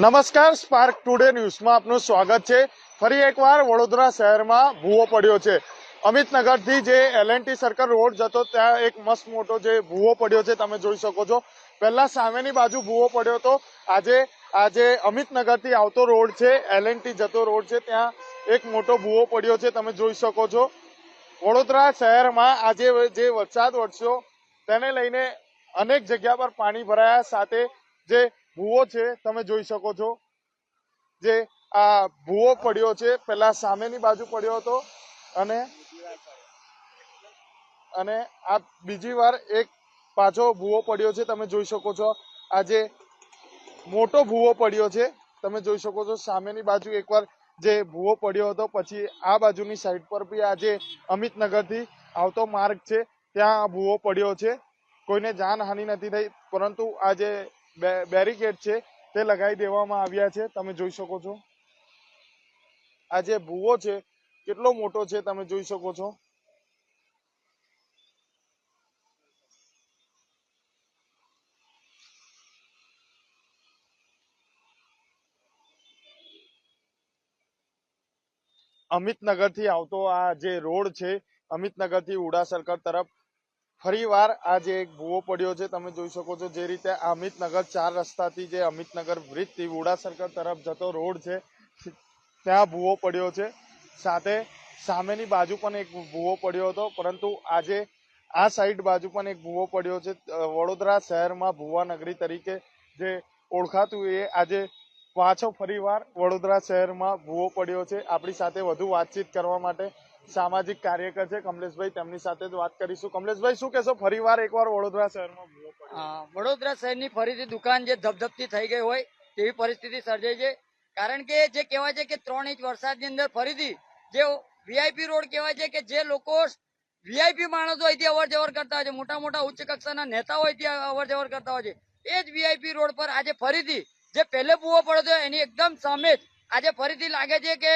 નમસ્કાર spark today ન્યૂઝમાં આપનું સ્વાગત છે. ફરી એકવાર વડોદરા શહેરમાં ભૂવો પડ્યો છે. અમિતનગરથી જે એલએનટી સર્કલ રોડ જતો, ત્યાં એક મસ્ત મોટો જે ભૂવો પડ્યો છે, તમે જોઈ શકો છો. પહેલા સામેની બાજુ ભૂવો પડ્યો હતો. આજે આજે અમિતનગરથી આવતો રોડ છે એલએનટી જતો રોડ છે, ત્યાં એક મોટો ભૂવો પડ્યો છે, તમે જોઈ શકો છો. વડોદરા શહેરમાં આજે જે વરસાદ વરસ્યો, તેને લઈને અનેક જગ્યા પર પાણી ભરાયા. સાથે જે ભૂવો છે, તમે જોઈ શકો છો. જે આ ભૂવો પડ્યો છે, પેલા સામેની બાજુ પડ્યો હતો અને અને આ બીજી વાર એક પાછો ભૂવો પડ્યો છે, તમે જોઈ શકો છો. આજે મોટો ભૂવો પડ્યો છે, તમે જોઈ શકો છો સામેની બાજુ એકવાર જે ભૂવો પડ્યો હતો, પછી આ બાજુની સાઈડ પર બી આજે અમિતનગરથી આવતો માર્ગ છે, ત્યાં આ ભૂવો પડ્યો છે. કોઈને જાનહાનિ નથી થઈ, પરંતુ આ જે બેરિકેડ છે, તે લગાવી દેવામાં આવ્યા છે. તમે જોઈ શકો છો. આ જે ભૂવો છે, કેટલો મોટો છે તમે જોઈ શકો છો. અમિતનગરથી આવતો આ જે રોડ છે, અમિતનગરથી ઉડા સર્કલ તરફ ફરીવાર આ જે એક ભૂવો પડ્યો છે, તમે જોઈ શકો છો જે રીતે અમિતનગર ચાર રસ્તાથી જે અમિતનગર બ્રિજથી વુડા સર્કલ તરફ જતો રોડ છે, ત્યાં ભૂવો પડ્યો છે. સાથે સામેની બાજુ પણ એક ભૂવો પડ્યો હતો, પરંતુ આજે આ સાઈડ બાજુ પણ એક ભૂવો પડ્યો છે. વડોદરા શહેરમાં ભૂવા નગરી તરીકે જે ઓળખાતું એ આજે પાછો ફરીવાર વડોદરા શહેરમાં ભૂવો પડ્યો છે. આપણી સાથે વધુ વાતચીત કરવા માટે સામાજિક કાર્યકર છે, કમલેશભાઈ, તેમની સાથે જ વાત કરીશું. કમલેશભાઈ, શું કહેશો? ફરીવાર એકવાર વડોદરા શહેરમાં વડોદરા શહેરની ફરીથી દુકાન જે ધબધબતી થઈ ગઈ હોય, તેવી પરિસ્થિતિ સર્જાઈ છે. કારણ કે જે કહેવાય છે કે ત્રણ ઇંચ વરસાદની અંદર ફરીથી જે વીઆઈપી રોડ કહેવાય છે કે જે લોકો વીઆઈપી માણસો અહીંથી અવર જવર કરતા હોય છે. મોટા મોટા ઉચ્ચ કક્ષાના નેતાઓ અહીંથી અવર જવર કરતા હોય છે. એ જ વીઆઈપી રોડ પર આજે ફરીથી જે પહેલે ભૂવો પડ્યો એની એકદમ સામે જ આજે ફરીથી લાગે છે કે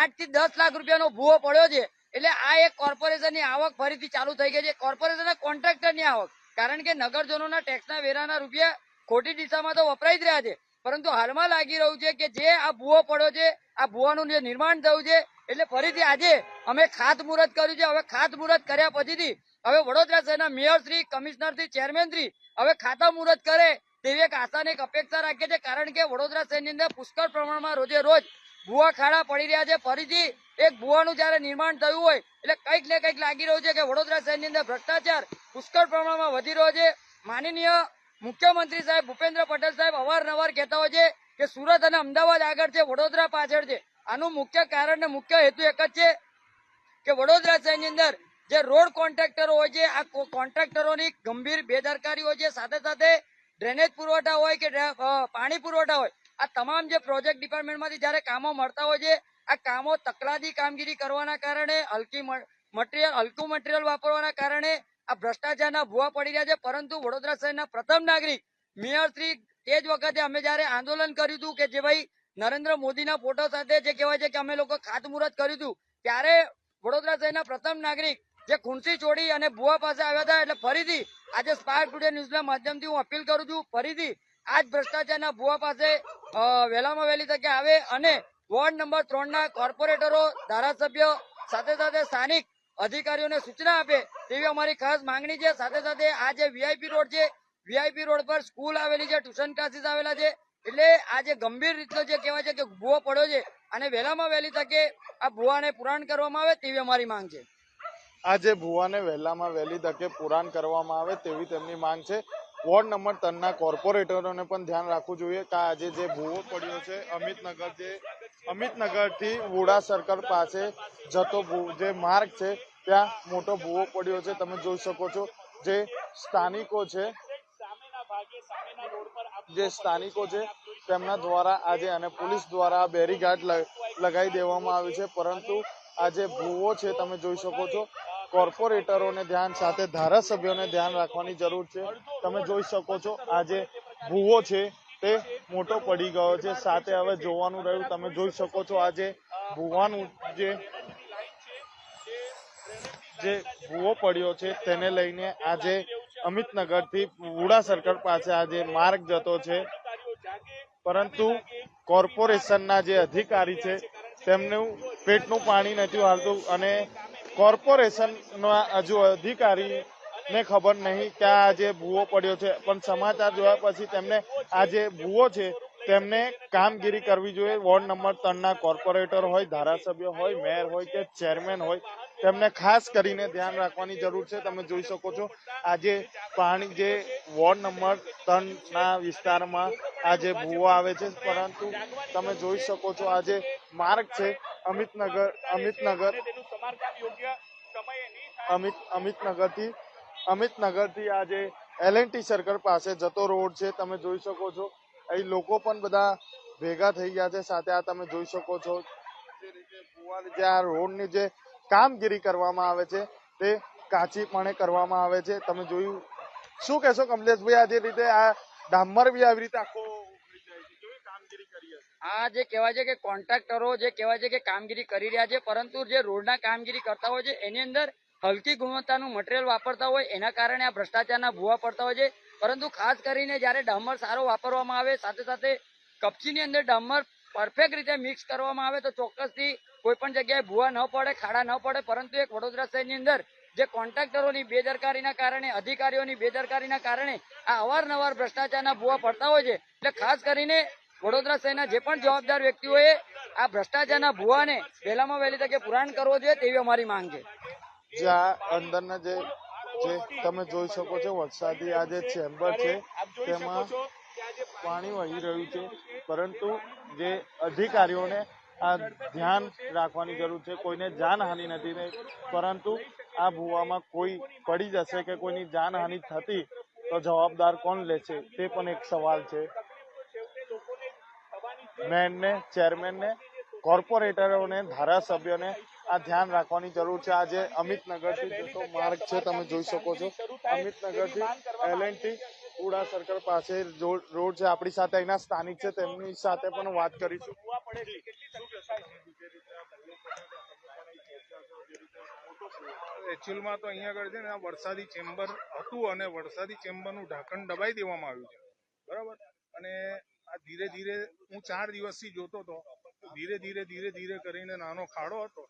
આઠથી દસ લાખ રૂપિયાનો ભૂવો પડ્યો છે. એટલે આ એક કોર્પોરેશનની આવક ફરીથી ચાલુ થઈ ગઈ છે. કોર્પોરેશનના કોન્ટ્રાક્ટરની આવક. કારણ કે નગરજનોના ટેક્સના વેરાના રૂપિયા ખોટી દિશામાં તો વપરાઈ જ રહ્યા છે. પરંતુ હાલમાં લાગી રહ્યું છે કે જે આ ભૂવો પડ્યો છે, આ ભૂવાનું જે નિર્માણ થયું છે, એટલે ફરીથી આજે અમે ખાતમુહૂર્ત કર્યું છે. હવે ખાતમુહૂર્ત કર્યા પછીથી હવે વડોદરા શહેરના mayor Shri, commissioner Shri, chairman Shri હવે ખાતા મુહૂર્ત કરે તેવી એક આશા અને એક અપેક્ષા રાખીએ છીએ કારણ કે વડોદરા શહેરની અંદર પુષ્કળ પ્રમાણમાં રોજે રોજ ભૂવા ખાડા પડી રહ્યા છે. ફરીથી એક ભૂવાનું જયારે નિર્માણ થયું હોય, એટલે કંઈક ને કંઈક લાગી રહ્યું છે કે વડોદરા શહેરની અંદર ભ્રષ્ટાચાર પુષ્કળ પ્રમાણમાં વધી રહ્યો છે. માનનીય મુખ્યમંત્રી સાહેબ ભૂપેન્દ્ર પટેલ સાહેબ અવારનવાર કહેતા હોય છે કે સુરત અને અમદાવાદ આગળ છે, વડોદરા પાછળ છે. આનું મુખ્ય કારણ ને મુખ્ય હેતુ એક જ છે કે વડોદરા શહેરની અંદર જે રોડ કોન્ટ્રાક્ટરો હોય છે, આ કોન્ટ્રાક્ટરોની ગંભીર બેદરકારી હોય છે. સાથે સાથે ડ્રેનેજ પુરવઠા હોય કે પાણી પુરવઠા હોય આ તમામ જે પ્રોજેક્ટ ડિપાર્ટમેન્ટમાંથી જ્યારે કામો મળતા હોય છે, આ કામો તકલાદી કામગીરી કરવાના કારણે, હલકી મટીરિયલ, હલકું મટીરિયલ વાપરવાના કારણે આ ભ્રષ્ટાચારના ભૂવા પડી રહ્યા છે. પરંતુ વડોદરા શહેરના પ્રથમ નાગરિક મેયર શ્રી તે જ વખતે અમે જ્યારે આંદોલન કર્યું હતું કે જે ભાઈ નરેન્દ્ર મોદીના ફોટો સાથે જે કહેવાય છે કે અમે લોકો ખાતમુહૂર્ત કર્યું હતું, ત્યારે વડોદરા શહેરના પ્રથમ નાગરિક જે ખુંસી છોડી અને ભુવા પાસે આવ્યા હતા, એટલે ફરીથી આજે સ્પાર્ક ટુડે ન્યૂઝના માધ્યમથી હું અપીલ કરું છું, ફરીથી આ જ ભ્રષ્ટાચારના ભુવા પાસે વહેલામાં વહેલી તકે આવે અને વોર્ડ નંબર ત્રણ ના કોર્પોરેટરો, ધારાસભ્યો, સાથે સાથે સ્થાનિક અધિકારીઓને સૂચના આપે તેવી અમારી ખાસ માંગણી છે. સાથે સાથે આ જે વીઆઈપી રોડ છે, વીઆઈપી રોડ પર સ્કૂલ આવેલી છે, ટ્યુશન ક્લાસીસ આવેલા છે. એટલે આ જે ગંભીર રીતનો જે કહેવાય છે કે ભૂવો પડ્યો છે અને વહેલામાં વહેલી તકે આ ભૂવાને પુરાણ કરવામાં આવે તેવી અમારી માંગ છે. આજે ભુવાને વહેલામાં વહેલી તકે પુરાણ કરવામાં આવે તેવી તેમની માંગ છે. વોર્ડ નંબર ત્રણના કોર્પોરેટરોને પણ ધ્યાન રાખવું જોઈએ કે આજે જે ભૂવો પડ્યો છે, અમિતનગર જે અમિતનગરથી વુડા સર્કલ પાસે જતો જે માર્ગ છે, ત્યાં મોટો ભૂવો પડ્યો છે. તમે જોઈ શકો છો જે સ્થાનિકો છે, જે સ્થાનિકો છે, તેમના દ્વારા આજે અને પોલીસ દ્વારા બેરીગાર્ડ લગાવી દેવામાં આવ્યું છે. પરંતુ આ જે ભૂવો છે, તમે જોઈ શકો છો કોર્પોરેટરોને ધ્યાન સાથે, ધારાસભ્યોને ધ્યાન રાખવાની જરૂર છે. તમે જોઈ શકો છો આજે ભૂવો છે તે મોટો પડી ગયો છે. સાથે હવે જોવાનું રહ્યું, તમે જોઈ શકો છો આજે ભૂવાનું જે જે ભૂવો પડ્યો છે તેને લઈને આજે અમિતનગરથી વુડા સર્કલ પાસે આજે માર્ગ જતો છે. પરંતુ કોર્પોરેશનના જે અધિકારી છે, તેમનું પેટનું પાણી નથી હાલતું અને કોર્પોરેશનના હજુ અધિકારીને ખબર નહીં કે આ જે ભૂવો પડ્યો છે. પણ સમાચાર જોયા પછી તેમને આ જે ભૂવો છે, તેમને કામગીરી કરવી જોઈએ. વોર્ડ નંબર ત્રણના કોર્પોરેટર હોય, ધારાસભ્ય હોય, મેયર હોય કે ચેરમેન હોય, તેમને ખાસ કરીને ધ્યાન રાખવાની જરૂર છે. તમે જોઈ શકો છો, આજે પાણી જે વોર્ડ નંબર ત્રણના વિસ્તારમાં આજે ભૂવો આવે છે. પરંતુ તમે જોઈ શકો છો, આજે માર્ગ છે અમિતનગર અમિતનગર. અમિત, અમિતનગરથી અમિતનગરથી આ જે ટી સર્કલ પાસે જતો રોડ છે, તમે જોઈ શકો છો. અહીં લોકો પણ બધા ભેગા થઈ ગયા છે, સાથે આ તમે જોઈ શકો છો. જે રીતે ભુવાની જે આ રોડની જે કામગીરી કરવામાં આવે છે, તે કાચીપણે કરવામાં આવે છે. તમે જોયું? શું કહેશો કમલેશભાઈ, આ જે રીતે આ ડામર બી આવી રીતે આખો આ જે કહેવાય છે કે કોન્ટ્રાક્ટરો જે કહેવાય છે કે કામગીરી કરી રહ્યા છે, પરંતુ જે રોડના કામગીરી કરતા હોય છે, એની અંદર હલકી ગુણવત્તાનું મટીરિયલ વાપરતા હોય, એના કારણે આ ભ્રષ્ટાચારના ભૂવા પડતા હોય છે. પરંતુ ખાસ કરીને જ્યારે ડામર સારો વાપરવામાં આવે, સાથે સાથે કપચીની અંદર ડામર પરફેક્ટ રીતે મિક્સ કરવામાં આવે, તો ચોક્કસથી કોઈ પણ જગ્યાએ ભૂવા ન પડે, ખાડા ન પડે. પરંતુ એક વડોદરા શહેરની અંદર જે કોન્ટ્રાક્ટરોની બેદરકારીના કારણે, અધિકારીઓની બેદરકારીના કારણે આ અવારનવાર ભ્રષ્ટાચારના ભૂવા પડતા હોય છે. એટલે ખાસ કરીને વડોદરા શહેરના જે પણ જવાબદાર વ્યક્તિઓએ આ ભ્રષ્ટાચારના ભૂવાને વહેલામાં વહેલી તકે પુરાણ કરવો જોઈએ તેવી અમારી માંગ છે. જે આ અંદરના જે જે તમે જોઈ શકો છો, વરસાદી આ જે ચેમ્બર છે, તેમાં પાણી વહી રહ્યું છે. પરંતુ જે અધિકારીઓને આ ધ્યાન રાખવાની જરૂર છે, કોઈને જાનહાનિ નથી થઈ પરંતુ આ ભૂવામાં કોઈ પડી જશે કે કોઈની જાનહાનિ થતી, તો જવાબદાર કોણ લેશે? તે પણ એક સવાલ છે. મેનને, ચેરમેનને, કોર્પોરેટરોને, ધારાસભ્યોને આ ધ્યાન રાખવાની જરૂર છે. આજે અમિતનગરથી જતો માર્ગ છે તમે જોઈ શકો છો. અમિતનગરથી એલએનટી ઉડા સર્કલ પાસે રોડ છે. આપણી સાથે અહીંના સ્થાનિક છે તેમની સાથે પણ વાત કરીશું. એકચ્યુઅલમાં તો અહીંયા આગળ છે ને આ વરસાદી ચેમ્બર હતું અને વરસાદી ચેમ્બરનું ઢાંકણ દબાઈ દેવામાં આવ્યું છે. બરાબર? અને આ ધીરે ધીરે હું ચાર દિવસથી જોતો હતો ધીરે ધીરે ધીરે ધીરે કરીને નાનો ખાડો હતો.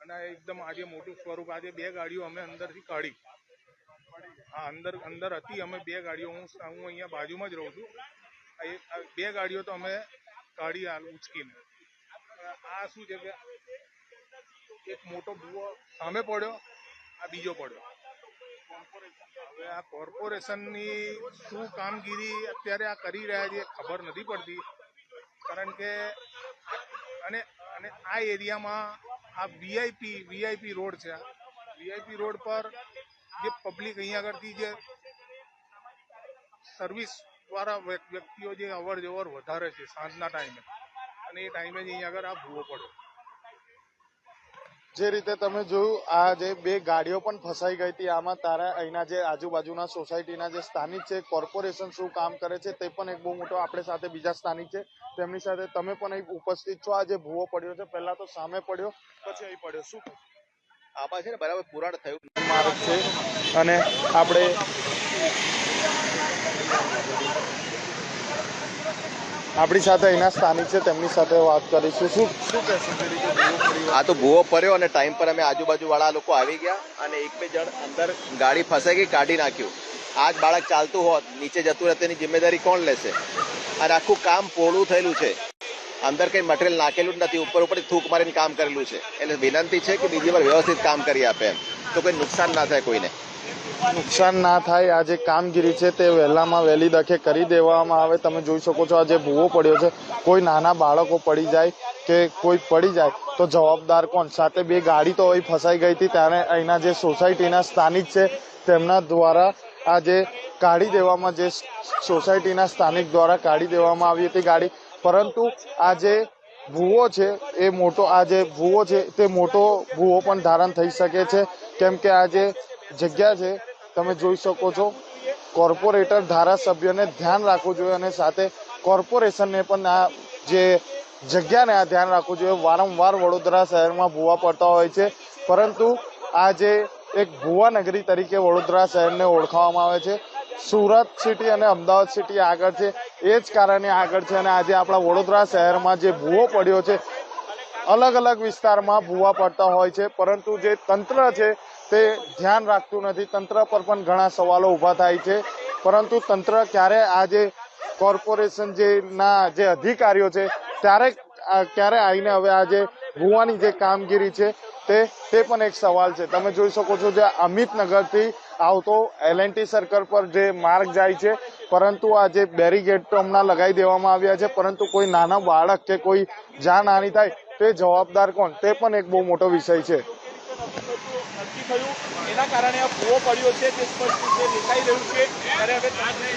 અને એકદમ આજે મોટું સ્વરૂપ, આજે બે ગાડીઓ અમે અંદરથી કાઢી. હા, અંદર અંદર હતી, અમે બે ગાડીઓ. હું હું અહીંયા બાજુમાં જ રહું છું. બે ગાડીઓ તો અમે કાઢી હાલ ઉચકીને. આ શું છે કે, એક મોટો ભૂવો સામે પડ્યો, આ બીજો પડ્યો. હવે આ કોર્પોરેશનની શું કામગીરી અત્યારે આ કરી રહ્યા છે ખબર નથી પડતી. કારણ કે, અને અને આ એરિયામાં આ વીઆઈપી વીઆઈપી રોડ છે વીઆઈપી રોડ પર જે પબ્લિક અહીંયા આગળથી જે સર્વિસ દ્વારા વ્યક્તિઓ જે અવર જવર વધારે છે સાંજના ટાઈમે અને એ ટાઈમે જ અહીંયા આગળ આ ભૂવો પડ્યો. જે રીતે તમે જોયું આ જે બે ગાડીઓ પણ ફસાઈ ગઈ હતી આમાં તારા અહીંના જે આજુબાજુના સોસાયટીના જે સ્થાનિક છે કોર્પોરેશન શું કામ કરે છે તે પણ એક બહુ મોટો આપણે સાથે બીજા સ્થાનિક છે. તેમની સાથે તમે પણ અહીં ઉપસ્થિત છો. આ જે ભૂવો પડ્યો છે પહેલા તો સામે પડ્યો પછી અહીં પડ્યો. શું? આમાં છે ને બરાબર પુરાણ થયું. માર્ગ છે અને આપણે આપણી સાથે અહીંના સ્થાનિક છે, તેમની સાથે વાત કરીશું. શું શું કહેશો? આ તો ભૂવો પડ્યો અને ટાઈમ પર અમે આજુબાજુ વાળા લોકો આવી ગયા અને એક બે જણ અંદર ગાડી ફસાઈ ગઈ, કાઢી નાખ્યું. આ જ બાળક ચાલતું હોત, નીચે જતું રહે તેની જિમ્મેદારી કોણ લેશે? અને આખું કામ પોળું થયેલું છે. અંદર કઈ મટીરિયલ નાખેલું જ નથી, ઉપર ઉપર થૂક મારીને કામ કરેલું છે. એટલે વિનંતી છે કે બીજી વાર વ્યવસ્થિત કામ કરી આપે એમ. તો કોઈ નુકસાન ના થાય કોઈને. નુકસાન ના થાય, આ જે કામગીરી છે તે વહેલામાં વહેલી દખે કરી દેવામાં આવે. તમે જોઈ શકો છો આ જે ભૂવો પડ્યો છે, કોઈ નાના બાળકો પડી જાય કે કોઈ પડી જાય, તો જવાબદાર કોણ? સાથે બે ગાડી તો અહીં ફસાઈ ગઈ હતી, ત્યારે અહીંના જે સોસાયટીના સ્થાનિક છે, તેમના દ્વારા આ જે કાઢી દેવામાં જે સોસાયટીના સ્થાનિક દ્વારા કાઢી દેવામાં આવી હતી ગાડી. પરંતુ આ જે ભૂવો છે, એ મોટો, આ જે ભૂવો છે, તે મોટો ભૂવો પણ ધારણ થઈ શકે છે. કેમ કે આ જે જગ્યા છે તમે જોઈ શકો છો, કોર્પોરેટર ધારાસભ્યને ધ્યાન રાખવું જોઈએ અને સાથે કોર્પોરેશનને પણ આ જે જગ્યાને આ ધ્યાન રાખવું જોઈએ, વારંવાર વડોદરા શહેરમાં ભૂવા પડતા હોય છે. પરંતુ આ જે એક ભૂવા નગરી તરીકે વડોદરા શહેરને ઓળખાવામાં આવે છે. સુરત સિટી અને અમદાવાદ સિટી આગળ છે. એ જ કારણે આગળ છે અને આજે આપણા વડોદરા શહેરમાં જે ભૂવો પડ્યો છે, અલગ અલગ વિસ્તારમાં ભૂવા પડતા હોય છે. પરંતુ જે તંત્ર છે તે ધ્યાન રાખતું નથી. તંત્ર પર પણ ઘણા સવાલો ઊભા થાય છે. પરંતુ તંત્ર ક્યારે આજે કોર્પોરેશન જે ના જે અધિકારીઓ છે, ત્યારે ક્યારે આવીને હવે આજે ભૂવાની જે કામગીરી છે, તે તે પણ એક સવાલ છે. તમે જોઈ શકો છો જે અમિતનગરથી આવતો એલ સર્કલ પર જે માર્ગ જાય છે, પરંતુ આ જે બેરીગેડ તો હમણાં લગાવી દેવામાં આવ્યા છે, પરંતુ કોઈ નાના બાળક કે કોઈ જાનહાની થાય, તે જવાબદાર કોણ? તે પણ એક બહુ મોટો વિષય છે. નક્કી થયું. એના કારણે આ ભૂવો પડ્યો છે, તે સ્પષ્ટ રીતે દેખાઈ રહ્યું છે. ત્યારે હવે તંત્રને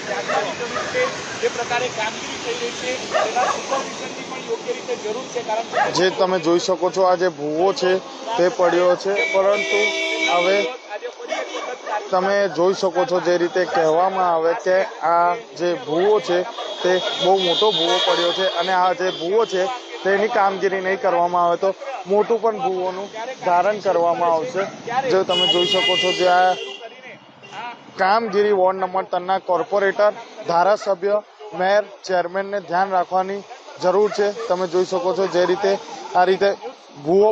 છે જે પ્રકારે કામગીરી થઈ રહી છે. તેના સુપરવિઝનની પણ યોગ્ય રીતે જરૂર છે, કારણ કે જે તમે જોઈ શકો છો, આ જે ભૂવો છે, તે પડ્યો છે. પરંતુ હવે તમે જોઈ શકો છો જે રીતે કહેવામાં આવે કે આ જે ભૂવો છે, તે બહુ મોટો ભૂવો પડ્યો છે. અને આ જે ભૂવો છે તેની કામગીરી નહીં કરવામાં આવે તો મોટું પણ ભૂવોનું ધારણ કરવામાં આવશે. જો તમે જોઈ શકો છો જે આ કામગીરી વોર્ડ નંબર ત્રણના કોર્પોરેટર, ધારાસભ્ય, મેયર, ચેરમેનને ધ્યાન રાખવાની જરૂર છે. તમે જોઈ શકો છો જે રીતે આ રીતે ભૂવો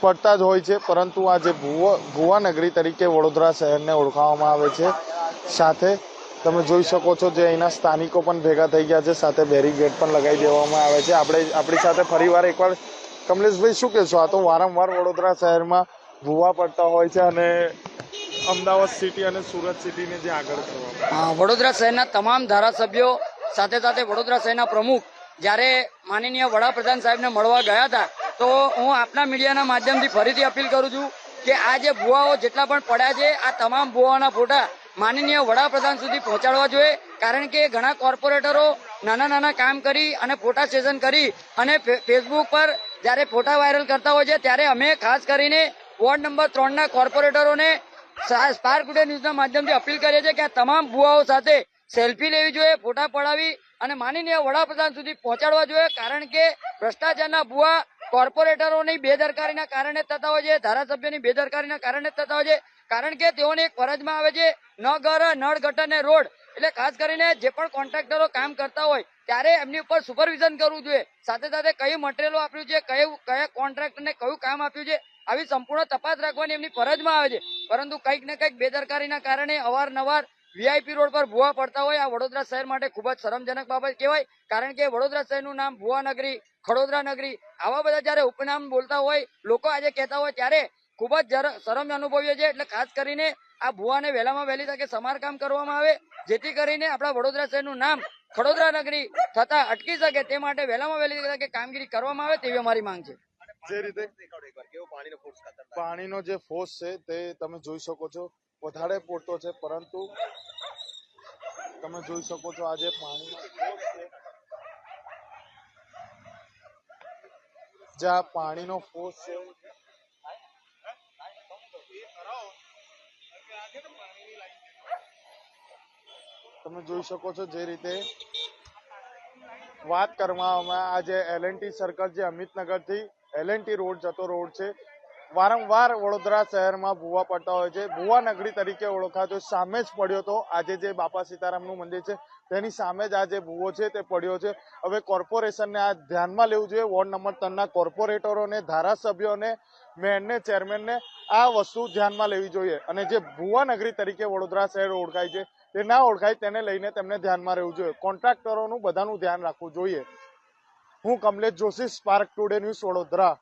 પડતા જ હોય છે, પરંતુ આ જે ભુવા ભુવા તરીકે વડોદરા શહેરને ઓળખાવવામાં આવે છે. સાથે તમે જોઈ શકો છો જે અહીંના સ્થાનિકો પણ ભેગા થઈ ગયા છે, સાથે બેરીગેટ પણ લગાવી દેવામાં આવે છે. આપણે આપણી સાથે ફરીવાર એકવાર કમલેશભાઈ, શું કહેશો? આ તો વારંવાર વડોદરા શહેરમાં ભૂવા પડતા હોય છે અને અમદાવાદ સિટી અને સુરત સિટીને જે આગળ કરવામાં વડોદરા શહેરના તમામ ધારાસભ્યો સાથે સાથે વડોદરા શહેરના પ્રમુખ જ્યારે માનનીય વડાપ્રધાન સાહેબને મળવા ગયા હતા, તો હું આપના મીડિયાના માધ્યમથી ફરીથી અપીલ કરું છું કે આ જે ભુવાઓ જેટલા પણ પડ્યા છે, આ તમામ ભુવાઓના ફોટા માનનીય વડાપ્રધાન સુધી પહોંચાડવા જોઈએ, કારણ કે ઘણા કોર્પોરેટરો નાના નાના કામ કરી અને ફોટા સેશન કરી અને ફેસબુક પર જ્યારે ફોટા વાયરલ કરતા હોય છે, ત્યારે અમે ખાસ કરીને વોર્ડ નંબર ત્રણના કોર્પોરેટરોને સ્પાર્ક ટુડે ન્યૂઝના માધ્યમથી અપીલ કરીએ છીએ કે આ તમામ ભુવાઓ સાથે સેલ્ફી લેવી જોઈએ, ફોટા પડાવી અને માનનીય વડાપ્રધાન સુધી પહોંચાડવા જોઈએ, કારણ કે ભ્રષ્ટાચારના ભુવા કોર્પોરેટરોની બેદરકારીના કારણે થતા હોય છે, ધારાસભ્યની બેદરકારીના કારણે થતા હોય છે કારણ કે તેઓને એક ફરજમાં આવે છે, નગર નળ ગટર ને રોડ. એટલે ખાસ કરીને જે પણ કોન્ટ્રાક્ટરો કામ કરતા હોય, ત્યારે એમની ઉપર સુપરવિઝન કરવું જોઈએ. સાથે સાથે કયું મટીરિયલો આપ્યું છે, કયું, કયા કોન્ટ્રાક્ટરને કયું કામ આપ્યું છે, આવી સંપૂર્ણ તપાસ રાખવાની એમની ફરજમાં આવે છે. પરંતુ કંઈક ને કંઈક બેદરકારીના કારણે અવારનવાર વીઆઈપી રોડ પર ભૂવા પડતા હોય. આ વડોદરા શહેર માટે ખૂબ જ શરમજનક બાબત કહેવાય. કારણ કે વડોદરા શહેરનું નામ ભુવા નગરી ખડોદરા નગરી, આવા બધા જ્યારે ઉપનામ બોલતા હોય, લોકો આજે કહેતા હોય ત્યારે ખૂબ જ શરમ અનુભવીએ છીએ. એટલે ખાસ કરીને આ ભુવાને વહેલામાં વહેલી તકે સમારકામ કરવામાં આવે, જેથી કરીને આપણા વડોદરા શહેરનું નામ ખડોદરા નગરી થતા અટકી શકે તે માટે વહેલામાં વહેલી તકે કામગીરી કરવામાં આવે તેવી અમારી માંગ છે. પાણીનો જે ફોર્સ છે તે તમે જોઈ શકો છો. વધારે પૂરતો છે, પરંતુ તમે જોઈ શકો છો આજે પાણી જે આ પાણીનો ફોર્સ છે તમે જોઈ શકો છો જે રીતે વાત કરવામાં આ જે એલએનટી સર્કલ જે અમિતનગરથી એલએનટી રોડ જતો રોડ છે. વારંવાર વડોદરા શહેરમાં ભૂવા પડતા હોય છે. ભૂવા નગરી તરીકે ઓળખાતો સામે જ પડ્યો તો આજે જે બાપા સીતારામનું મંદિર છે, તેની સામે જ આ જે ભૂવો છે તે પડ્યો છે. હવે કોર્પોરેશનને આ ધ્યાનમાં લેવું જોઈએ. વોર્ડ નંબર ત્રણના કોર્પોરેટરોને ધારાસભ્યોને મેયરને ચેરમેનને આ વસ્તુ ધ્યાનમાં લેવી જોઈએ. અને જે ભૂવા નગરી તરીકે વડોદરા શહેર ઓળખાય છે તે ના ઓળખાય તેને લઈને તેમને ધ્યાનમાં રહેવું જોઈએ. કોન્ટ્રાક્ટરોનું બધાનું ધ્યાન રાખવું જોઈએ. હું Kamlesh Joshi Spark today news Vadodara.